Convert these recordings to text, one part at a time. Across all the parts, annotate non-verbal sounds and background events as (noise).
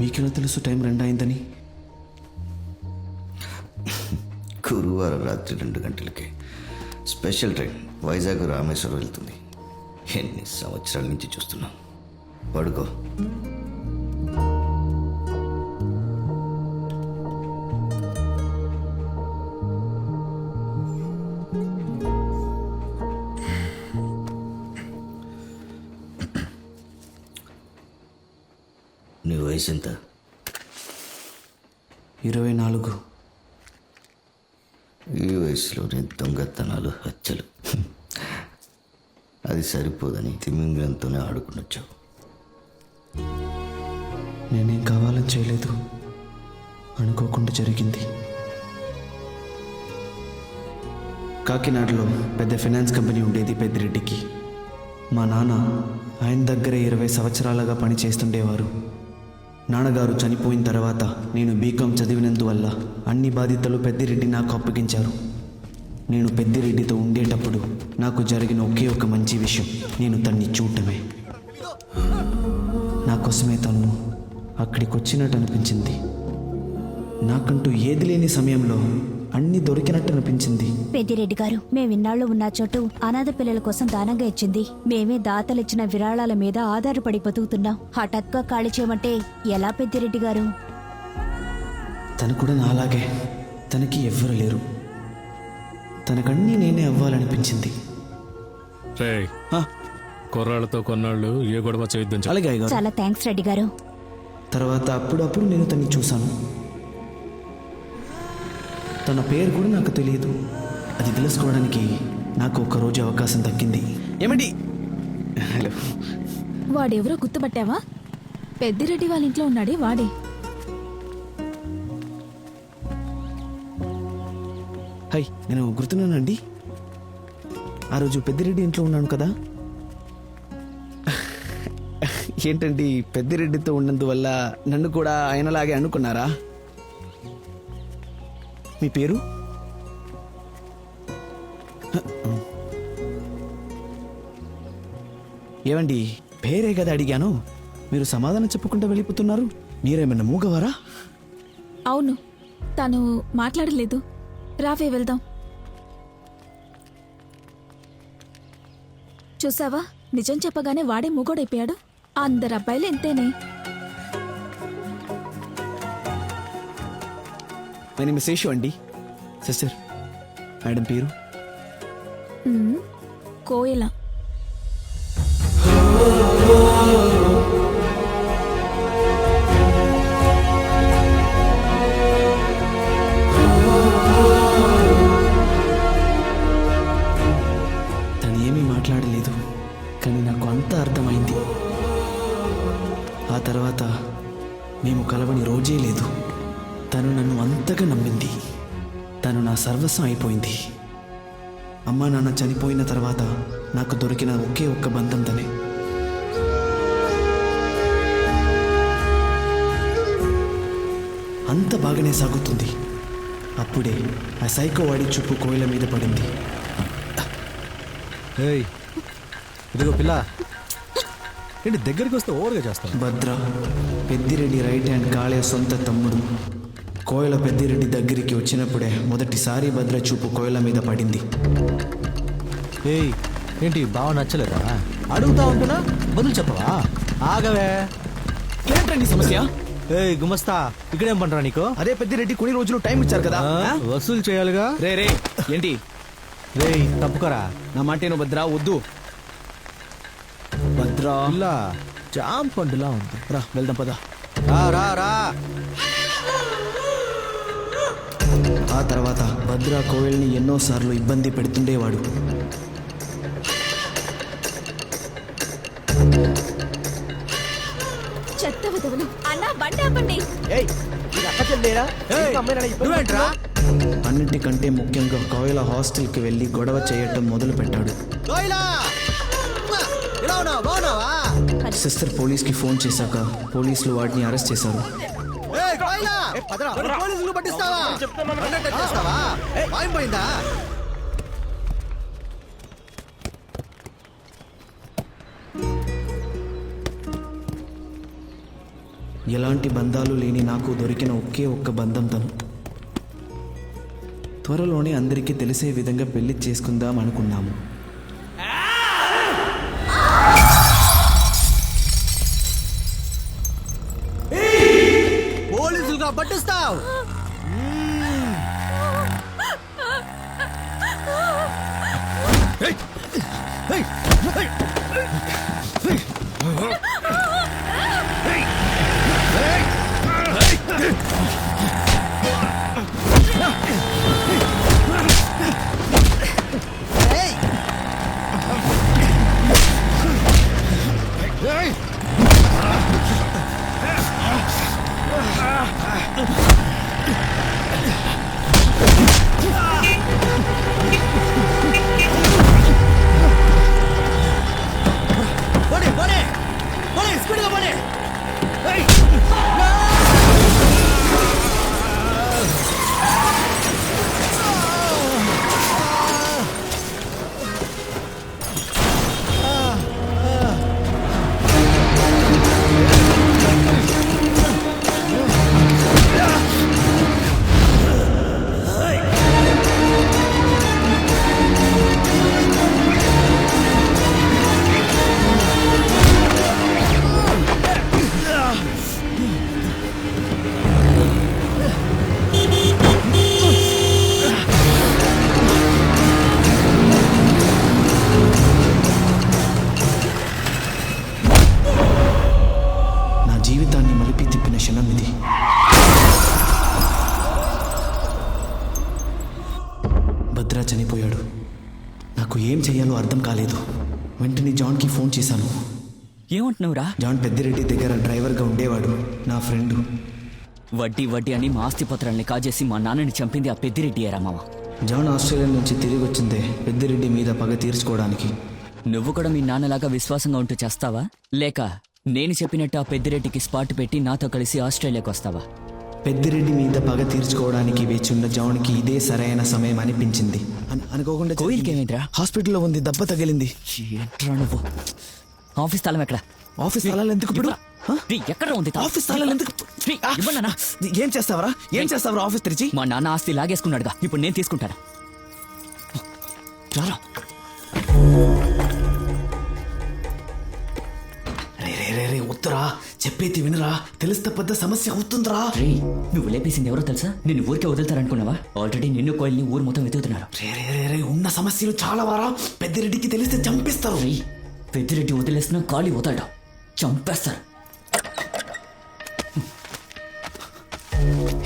మీకెలా తెలుసు టైం రెండు అయిందని గురువారం రాత్రి రెండు గంటలకి స్పెషల్ ట్రైన్ వైజాగ్ రామేశ్వరం వెళ్తుంది. ఎన్ని సంవత్సరాల నుంచి చూస్తున్నాం? పడుకో. వయసు ఎంత ఇరవై నాలుగు. ఈ వయసులోనే దొంగతనాలు హత్యలు. అది సరిపోదని తిమింగలంతోనే ఆడుకునొచ్చావు. నేనేం కావాలని చేయలేదు. అనుకోకుండా జరిగింది. కాకినాడలో పెద్ద ఫైనాన్స్ కంపెనీ ఉండేది పెద్దిరెడ్డికి. మా నాన్న ఆయన దగ్గర ఇరవై సంవత్సరాలుగా పని చేస్తుండేవారు నాన్నగారు చనిపోయిన తర్వాత నేను బీకాం చదివినందువల్ల అన్ని బాధ్యతలు పెద్దిరెడ్డి నాకు అప్పగించారు. నేను పెద్దిరెడ్డితో ఉండేటప్పుడు నాకు జరిగిన ఒకే ఒక మంచి విషయం. నేను తన్ని చూడటమే. నా కోసమే తను అక్కడికి వచ్చినట్టు అనిపించింది. నాకంటూ ఏది లేని సమయంలో అన్నీ దొరికినట్టు అనిపించింది. పెద్దిరెడ్డి గారు మేమిన్నాళ్ళు ఉన్న చోటు అనాథ పిల్లల కోసం దానంగా ఇచ్చింది. మేమే దాతలిచ్చిన విరాళాల మీద ఆధారపడి బతుకుతున్నాం. హఠాత్గా ఖాళీ చేయమంటే ఎలా పెద్దిరెడ్డి గారు? తను కూడా నాలాగే. తనకి ఎవ్వరు లేరు. తనకన్నీ నేనే అవ్వాలనిపించింది. రే ఆ, కుర్రాళ్ళతో కొన్నాళ్ళు ఏ గొడవ చేయొద్దని చెప్పు. అలాగే అయ్యగారు. చాలా థ్యాంక్స్ రెడ్డి గారు. తర్వాత అప్పుడప్పుడు నేను తన్ని చూశాను. తన పేరు కూడా నాకు తెలియదు. అది తెలుసుకోవడానికి నాకు ఒక రోజు అవకాశం దక్కింది. ఏమండి? హలో. వాడెవరో గుర్తుపట్టావా? పెద్దిరెడ్డి వాళ్ళ ఇంట్లో ఉన్నాడే వాడే. హై నేను గుర్తున్నానండి. ఆ రోజు పెద్దిరెడ్డి ఇంట్లో ఉన్నాను కదా. (laughs) ఏంటండి పెద్దిరెడ్డితో ఉన్నందువల్ల నన్ను కూడా ఆయనలాగే అనుకున్నారా? మీ పేరు? ఏమండి పేరే కదా అడిగాను. మీరు సమాధానం చెప్పకుండా వెళ్ళిపోతున్నారు. మీరేమైనా మూగవారా? అవును తను మాట్లాడలేదు. రావే వెళ్దాం. చూసావా? నిజం చెప్పగానే వాడే మూగోడైపోయాడు. అందరు అబ్బాయిలు ఎంతేనే. మై నేమ్ శేషు అండి సిస్టర్ మేడం పేరు? ఉమ్, కోయిల. తను నా సర్వస్వం అయిపోయింది. అమ్మా నాన్న చనిపోయిన తర్వాత నాకు దొరికిన ఒకే ఒక్క బంధం తనే. అంత బాగానే సాగుతుంది. అప్పుడే ఆ సైకో వాడి చూపు కోయిల మీద పడింది. ఏయ్ ఇదిగో పిల్ల. ఏంటి దగ్గరికి వస్తే ఓవర్గా చేస్తావు? భద్ర పెద్దిరెడ్డి రైట్ హ్యాండ్ కాళే సొంత తమ్ముడు. కోయల పెద్దిరెడ్డి దగ్గరికి వచ్చినప్పుడే మొదటిసారి భద్ర చూపు కోయల మీద పడింది. ఏయ్ ఏంటి బాగా నచ్చలేదా? అడుగుతా ఉంటున్నా బదులు చెప్పవా? ఆగవే. ఏంటండి సమస్య? ఏయ్ గుమస్తా ఇక్కడేం పంటరా నీకు? అదే పెద్దిరెడ్డి కొన్ని రోజులు టైం ఇచ్చారు కదా ఆ? వసూలు చేయాలిగా? రే రే ఏంటి? రేయ్ తప్పుకోరా. నా మాటేను భద్ర వద్దు. భద్ర. పిల్ల జామ్ పండులా ఉంది. రా వెళ్దాం పద. రా రా రా. ఆ తర్వాత భద్ర కోయల్ని ఎన్నోసార్లు ఇబ్బంది పెడుతుండేవాడు. చెత్త విధవులు అన్నా బండి ఆపండి. ఏయ్, నువ్వేంట్రా? అన్నిటికంటే ముఖ్యంగా కోయల హాస్టల్కి వెళ్ళి గొడవ చేయటం మొదలు పెట్టాడు కోయిలా! సిస్టర్ పోలీస్కి ఫోన్ చేశాక పోలీసులు వాడిని అరెస్ట్ చేశారు. కోయిలా! పోలీసులు పట్టిస్తావా? చేస్తావా వాయిపోయిందా ఎలాంటి బంధాలు లేని నాకు దొరికిన ఒకే ఒక్క బంధం తను. త్వరలోనే అందరికీ తెలిసే విధంగా పెళ్ళి చేసుకుందాం అనుకున్నాము. Ah! జీవితాన్ని మలిపి తిప్పిన క్షణం ఇది. భద్ర చనిపోయాడు. నాకు ఏం చేయాలో అర్థం కాలేదు. వెంటనే జాన్కి ఫోన్ చేశాను. ఏమంటున్నావురా? జాన్ పెద్దిరెడ్డి దగ్గర డ్రైవర్గా ఉండేవాడు నా ఫ్రెండు. వడ్డీ వడ్డీ అని మా ఆస్తి పత్రాల్ని కాజేసి మా నాన్నని చంపింది ఆ పెద్దిరెడ్డి ఏరా మామ. జాన్ ఆస్ట్రేలియా నుంచి తిరిగి వచ్చిందే పెద్దిరెడ్డి మీద పగ తీర్చుకోవడానికి. నువ్వు కూడా మీ నాన్నలాగా విశ్వాసంగా ఉంటూ చేస్తావా? లేక నేను చెప్పినట్టు ఆ పెద్దిరెడ్డికి స్పాట్ పెట్టి నాతో కలిసి ఆస్ట్రేలియాకి వస్తావా? పెద్దిరెడ్డి మీద పగ తీర్చుకోవడానికి వేచున్న జాన్కి ఇదే సరైన సమయం అనిపించింది. అన్- అనుకోకుండా కోయిల్కి జరిగింది. ఏమైందిరా? హాస్పిటల్లో ఉంది దెబ్బ తగిలింది. ఏంట్రా నువ్వు? ఆఫీస్ స్థలం ఎక్కడ? ఆఫీస్ స్థలాలు ఎందుకు ఇప్పుడు? ఎక్కడ ఉంది తాళం? ఆఫీస్ స్థలాలు ఎందుకు? ఇవ్వన్నానా? ఏం చేస్తావరా? ఏం చేస్తావరా ఆఫీస్ తెరిచి? మా నాన్న ఆస్తి లాగేసుకున్నాడుగా. ఇప్పుడు నేను తీసుకుంటాను. రారా. వద్దురా చెప్పేది వినరా తెలిస్తే పెద్ద సమస్య అవుతుందిరా. రే నువ్వు లేపేసింది ఎవరో తెలుసా? నిన్ను ఊరికే వదులుతారనుకున్నావా? ఆల్రెడీ నిన్ను కోయిల్ని ఊరు మొత్తం వెతుకుతున్నారు. రే రే రే రే ఉన్న సమస్యలు చాలా వారా. పెద్దిరెడ్డికి తెలిస్తే చంపిస్తారు. రేయ్ పెద్దిరెడ్డి వదిలేసిన ఖాళీ వదలడం. చంపేస్తారు.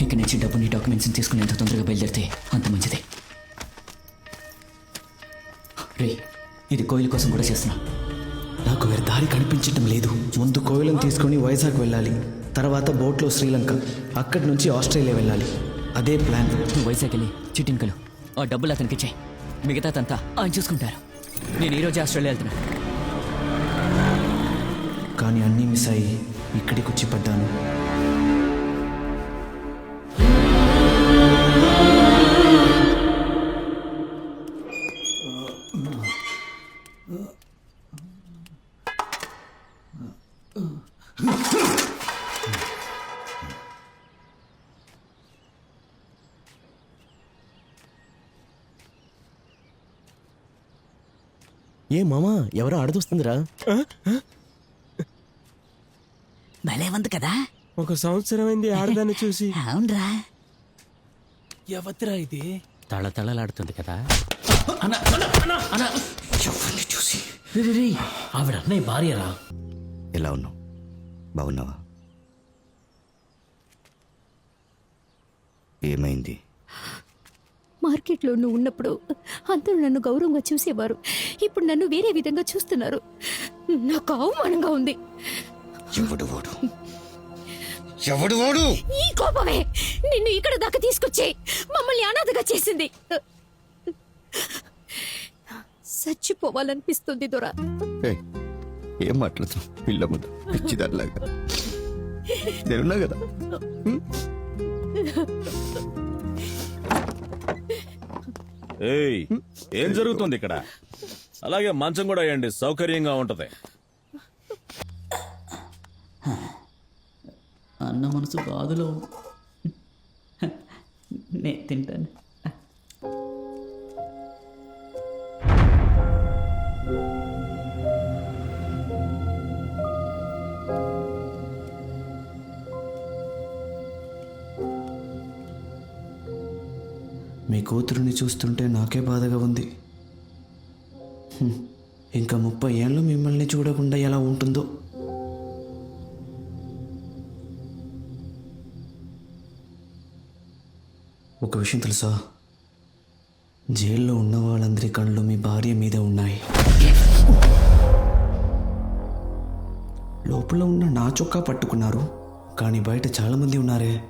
ఇక నుంచి డబ్బుని డాక్యుమెంట్స్ తీసుకుని ఎంత తొందరగా బయలుదేరితే అంత మంచిది. రే ఇది కోయిల కోసం కూడా చేస్తున్నా. నాకు వేరే దారి కనిపించటం లేదు. ముందు కోవిలం తీసుకొని వైజాగ్ వెళ్ళాలి. తర్వాత బోట్లో శ్రీలంక. అక్కడి నుంచి ఆస్ట్రేలియా వెళ్ళాలి. అదే ప్లాన్. నువ్వు వైజాగ్ వెళ్ళి చిట్టింకలు ఆ డబ్బులు అతనికి ఇచ్చాయి. మిగతాదంతా ఆయన చూసుకుంటారు. నేను ఈరోజు ఆస్ట్రేలియా వెళ్తున్నా కానీ అన్నీ మిస్ అయ్యి ఇక్కడికి వచ్చి పడ్డాను. ఏ మామా ఎవరో ఆడదొస్తుందిరా. భలే ఉంది కదా. ఒక సంవత్సరం అయింది ఆడదాన్ని చూసి. (laughs) అవునరా. ఎవత్రా ఇది? తళతళలాడుతుంది కదా. ఆవిడ అన్నయ్య భార్యరా? ఎలా ఉన్నావు? బాగున్నావా? ఏమైంది? మార్కెట్లో నువ్వు ఉన్నప్పుడు అందరూ నన్ను గౌరవంగా చూసేవారు. ఇప్పుడు నన్ను వేరే విధంగా చూస్తున్నారు. నాకు అవమానంగా ఉంది. ఎవడు వాడు? ఎవడు వాడు? ఈ కోపమే నిన్ను ఇక్కడ దాకా తీసుకొచ్చి మమ్మల్ని అనాథగా చేసింది. చచ్చిపోవాలనిపిస్తుంది దొర. ఏం మాట్లాడుతున్నావు? పిల్ల ముందు పిచ్చిదానిలాగా. నేనున్నా కదా? ఏయ్ ఏం జరుగుతుంది ఇక్కడ? అలాగే మంచం కూడా వేయండి సౌకర్యంగా ఉంటది. అన్న మనసు బాధలో ఉంది. నే తింటాను. కూతురుని చూస్తుంటే నాకే బాధగా ఉంది. ఇంకా ముప్పై ఏళ్ళు మిమ్మల్ని చూడకుండా ఎలా ఉంటుందో. ఒక విషయం తెలుసా? జైల్లో ఉన్న వాళ్ళందరి కళ్ళు మీ భార్య మీద ఉన్నాయి. లోపల ఉన్న నా చొక్కా పట్టుకున్నారు. కానీ బయట చాలామంది ఉన్నారే.